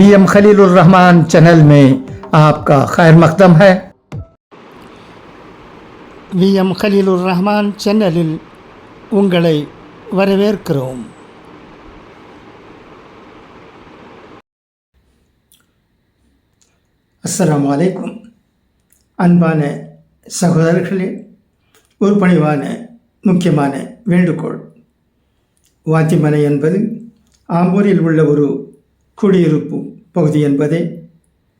V M Khalilurrahman channel में आपका खैर मकदम है வி எம் கலீலுர் ரஹ்மான் சேனலில் உங்களை வரவேற்கிறோம் அஸ்ஸலாமு அலைக்கும் அன்பான சகோதரர்களே ஒரு பணிவான முக்கியமான வேண்டுகோள் வாத்திமனை என்பது ஆம்பூரில் உள்ள ஒரு குடியிருப்பு பகுதி என்பதை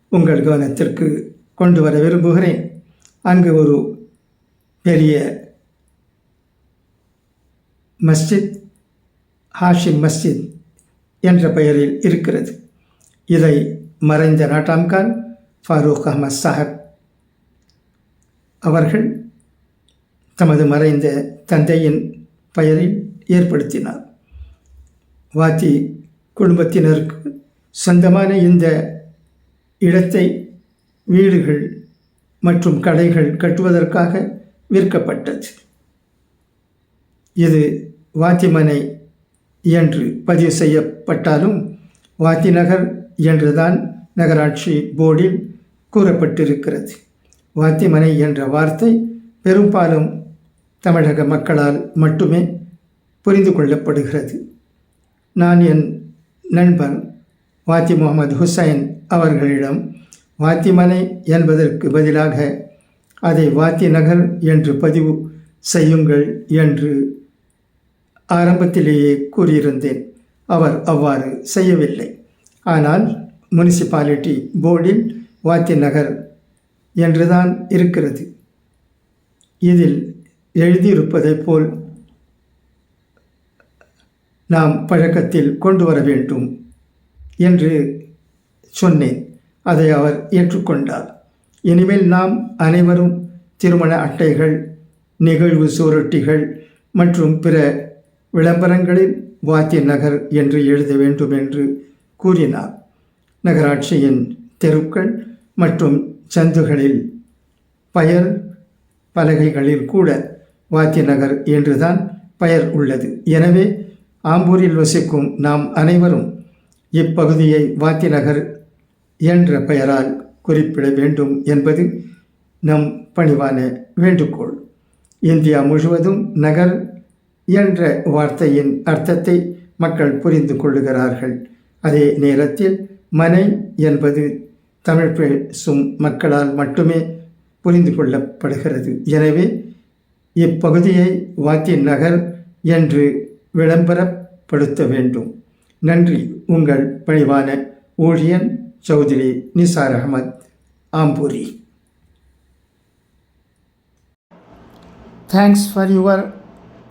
உங்கள் கவனத்திற்கு கொண்டு வர விரும்புகிறேன். அங்கு ஒரு பெரிய மஸ்ஜித் ஹாஷிம் மஸ்ஜித் என்ற பெயரில் இருக்கிறது. இதை மறைந்த நாட்டாம்கான் ஃபாரூக் அஹமத் சாஹர் அவர்கள் தமது மறைந்த தந்தையின் பெயரில் ஏற்படுத்தினார். வாத்தி குடும்பத்தினருக்கு சொந்தமான இந்த இடத்தை வீடுகள் மற்றும் கடைகள் கட்டுவதற்காக விற்கப்பட்டது. இது வாத்திமனை என்று பதிவு செய்யப்பட்டாலும் வாத்தி நகர் என்றுதான் நகராட்சி போர்டில் கூறப்பட்டிருக்கிறது. வாத்திமனை என்ற வார்த்தை பெரும்பாலும் தமிழக மக்களால் மட்டுமே புரிந்து கொள்ளப்படுகிறது. நான் என் நண்பன் வாத்தி முகமது ஹுசைன் அவர்களிடம் வாத்திமனை என்பதற்கு பதிலாக அதை வாத்தி நகர் என்று பதிவு செய்யுங்கள் என்று ஆரம்பத்திலேயே கூறியிருந்தேன். அவர் அவ்வாறு செய்யவில்லை. ஆனால் முனிசிபாலிட்டி போர்டில் வாத்தி நகர் என்றுதான் இருக்கிறது. இதில் எழுதியிருப்பதைப் போல் நாம் பழக்கத்தில் கொண்டு வர வேண்டும். என்று சொன்னேன். அதை அவர் ஏற்றுக்கொண்டார். இனிமேல் நாம் அனைவரும் திருமண அட்டைகள் நிகழ்வு சுவரொட்டிகள் மற்றும் பிற விளம்பரங்களில் வாத்திய நகர் என்று எழுத வேண்டும் என்று கூறினார். நகராட்சியின் தெருக்கள் மற்றும் சந்துகளில் பயர் பலகைகளில் கூட வாத்திய நகர் என்றுதான் பெயர் உள்ளது. எனவே ஆம்பூரில் வசிக்கும் நாம் அனைவரும் இப்பகுதியை வாத்தி நகர் என்ற பெயரால் குறிப்பிட வேண்டும் என்பது நம் பணிவான வேண்டுகோள். இந்தியா முழுவதும் நகர் என்ற வார்த்தையின் அர்த்தத்தை மக்கள் புரிந்து கொள்ளுகிறார்கள். அதே நேரத்தில் மனை என்பது தமிழ் பேசும் மக்களால் மட்டுமே புரிந்து கொள்ளப்படுகிறது. எனவே இப்பகுதியை வாத்திய நகர் என்று விளம்பரப்படுத்த வேண்டும். நன்றி உங்கள் பணிவான ஊழியன் Chaudhary Nisar Ahmad Aampuri thanks for your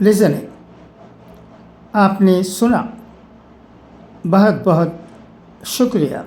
listening आपने सुना बहुत बहुत शुक्रिया